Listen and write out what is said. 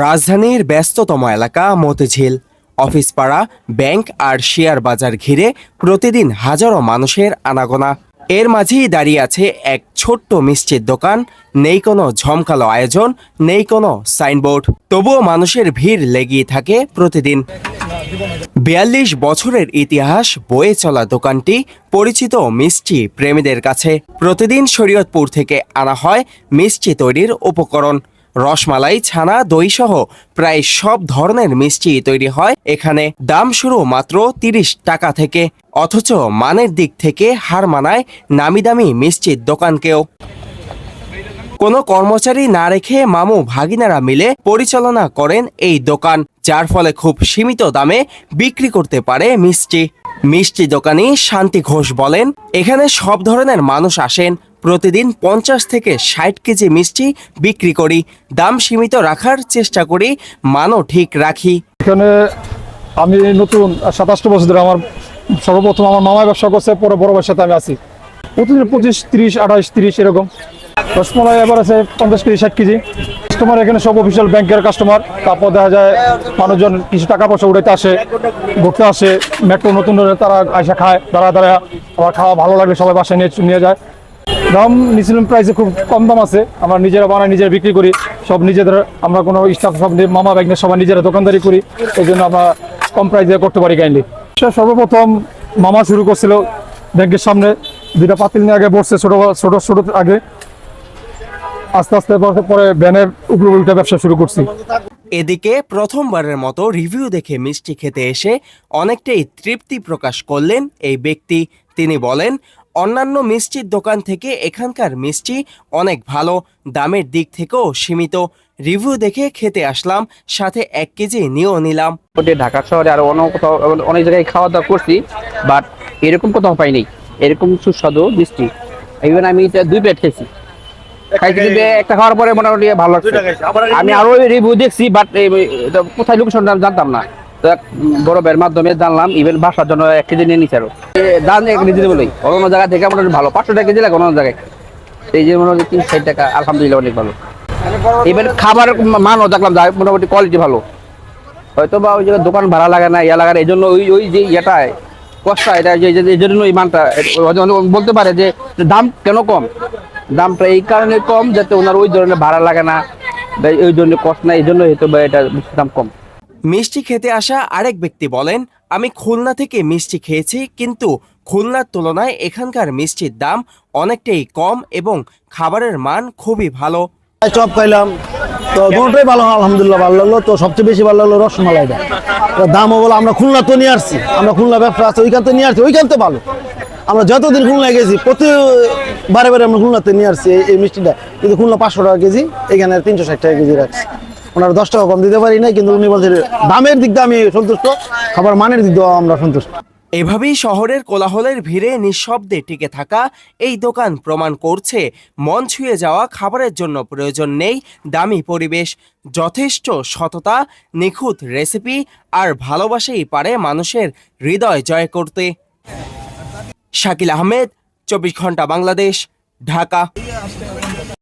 রাজধানীর ব্যস্ততম এলাকা মতিঝিল। অফিস পাড়া ব্যাংক আর শেয়ার বাজার ঘিরে প্রতিদিন হাজারো মানুষের আনাগোনা। এর মাঝেই দাঁড়িয়ে আছে এক ছোট্ট মিষ্টির দোকান। নেই কোনো ঝমকালো আয়োজন, নেই কোনো সাইনবোর্ড। তবুও মানুষের ভিড় লেগেই থাকে প্রতিদিন। বিয়াল্লিশ বছরের ইতিহাস বয়ে চলা দোকানটি পরিচিত মিষ্টি প্রেমীদের কাছে। প্রতিদিন শরীয়তপুর থেকে আনা হয় মিষ্টি তৈরির উপকরণ। রসমালাই, ছানা দই সহ প্রায় সব ধরনের মিষ্টি তৈরি হয়। এখানে দাম শুরু মাত্র তিরিশ টাকা থেকে, অথচ মানের দিক থেকে হার মানায় নামি দামি মিষ্টির দোকানকেও। কোনো কর্মচারী না রেখে মামু ভাগিনারা মিলে পরিচালনা করেন এই দোকান, যার ফলে খুব সীমিত দামে বিক্রি করতে পারে মিষ্টি। মিষ্টি দোকানি শান্তি ঘোষ বলেন, এখানে সব ধরনের মানুষ আসেন প্রতিদিন পঞ্চাশ থেকে ষাট কেজি মিষ্টি বিক্রি করি। দাম সীমিত রাখার চেষ্টা করি, মানও ঠিক রাখি। এখানে আমি নতুন সাতাশটা বছর ধরে আমার সর্বপ্রথম আমার মামা ব্যবসা করছে, পরে বড় ভাইয়ের সাথে আমি আছি। প্রতিদিন পঁচিশ, তিরিশ, আঠাশ, তিরিশ এরকম। রসমালাই এবার আছে পঞ্চাশ কেজি, ষাট কেজি। কাস্টমার এখানে সব অফিসিয়াল ব্যাংকের কাস্টমার তারপর দেখা যায় মানুষজন কিছু টাকা পয়সা উঠাইতে আসে, ঘুরতে আসে। মেট্রো নতুন তারা আইসা খায় দাঁড়া দাঁড়া আবার খাওয়া ভালো লাগলে সবাই বাসায় নিয়ে নিয়ে যায়। দাম নিচের প্রাইসে খুব কম দাম আছে। আমরা নিজেরা বানাই, নিজেরা বিক্রি করি। সব নিজেদের, আমরা কোনো স্টাফ সব মামা ব্যাগ সবাই নিজেরা দোকানদারি করি। এই জন্য আমরা কম প্রাইসে করতে পারি কাইন্ডলি সর্বপ্রথম মামা শুরু করছিল ব্যাংকের সামনে। দুইটা পাতিল নিয়ে আগে বসছে ছোট ছোট ছোট আগে। আস্তে আস্তে পরে- ভ্যানের উপরে উল্টা ব্যবসা শুরু করছি। এদিকে প্রথমবারের মতো রিভিউ দেখে মিষ্টি খেতে এসে অনেকটাই তৃপ্তি প্রকাশ করলেন এই ব্যক্তি। তিনি বলেন অন্যান্য মিষ্টির দোকান থেকে এখানকার মিষ্টি অনেক ভালো দামের দিক থেকেও সীমিত। রিভিউ দেখে খেতে আসলাম সাথে এক কেজি নিয়েও নিলাম। ঢাকা শহরে আর অন্য কোথাও অনেক জায়গায় খাওয়া দাওয়া করছি বাট এরকম কোথাও পাইনি। এরকম সুস্বাদু মিষ্টি। ইভেন আমি এটা দুই প্লেট খেয়েছি। একটা খাওয়ার পরে মোটামুটি ভালো লাগছে। আমি আরও রিভিউ দেখছি বাট কোথায় লোকেশন জানতাম না। বড় ভাইয়ের মাধ্যমে জানলাম ইভেন বাসার জন্য এক কেজি নিয়ে নিচ্ছে আরও। অন্য থেকে ভালো। পাঁচশো টাকা অন্য জায়গায়। এই যে মোটামুটি তিন ষাট টাকা, আলহামদুলিল্লাহ অনেক ভালো। ইভেন খাবারের মানও দেখলাম মোটামুটি কোয়ালিটি ভালো। হয়তো বা ওই জায়গায় দোকান ভাড়া লাগে না, ইয়া লাগে না এই জন্য ওই ওই যে ইয়েটায়, কষ্টটা, এটা যে জন্য মানটা বলতে পারে যে দাম কেন কম? দামটা এই কারণে কম যাতে ওনার ওই ধরনের ভাড়া লাগে না ওই ধরনের কষ্ট না এই জন্য হয়তো বা এটা দাম কম। মিষ্টি খেতে আসা আরেক ব্যক্তি বলেন, আমি খুলনা থেকে মিষ্টি খেয়েছি, কিন্তু খুলনার তুলনায় এখানকার মিষ্টির দাম অনেকটাই কম এবং খাবারের মান খুবই ভালো। চপ খাইলাম। তো দুটোই ভালো, আলহামদুলিল্লাহ ভালো লাগল। তো সবচেয়ে বেশি ভালো লাগল রসমালাইটা তো দামও বলো, আমরা খুলনা তো নিয়ে আসছি, আমরা খুলনা ব্যবসা আছে, ওইখান থেকে নিয়ে আসছি, ওইখান তো ভালো। আমরা যতদিন খুলনায় গেছি প্রতি বারে বারে আমরা খুলনাতে নিয়ে আসছি এই মিষ্টিটা। কিন্তু খুলনা পাঁচশো টাকা কেজি, এখানে তিনশো ষাট টাকা কেজি রাখছি। ওনারা দশ টাকা কম দিতে পারি না কিন্তু উনি বলছেন দামের দিক দিয়ে আমি সন্তুষ্ট, খাবার মানের দিক দিয়েও আমরা সন্তুষ্ট। এভাবেই শহরের কোলাহলের ভিড়ে নিঃশব্দে টিকে থাকা এই দোকান প্রমাণ করছে, মন ছুঁয়ে যাওয়া খাবারের জন্য প্রয়োজন নেই দামি পরিবেশ, যথেষ্ট সততা, নিখুঁত রেসিপি আর ভালোবাসেই পারে মানুষের হৃদয় জয় করতে। শাকিল আহমেদ, চব্বিশ ঘণ্টা বাংলাদেশ, ঢাকা।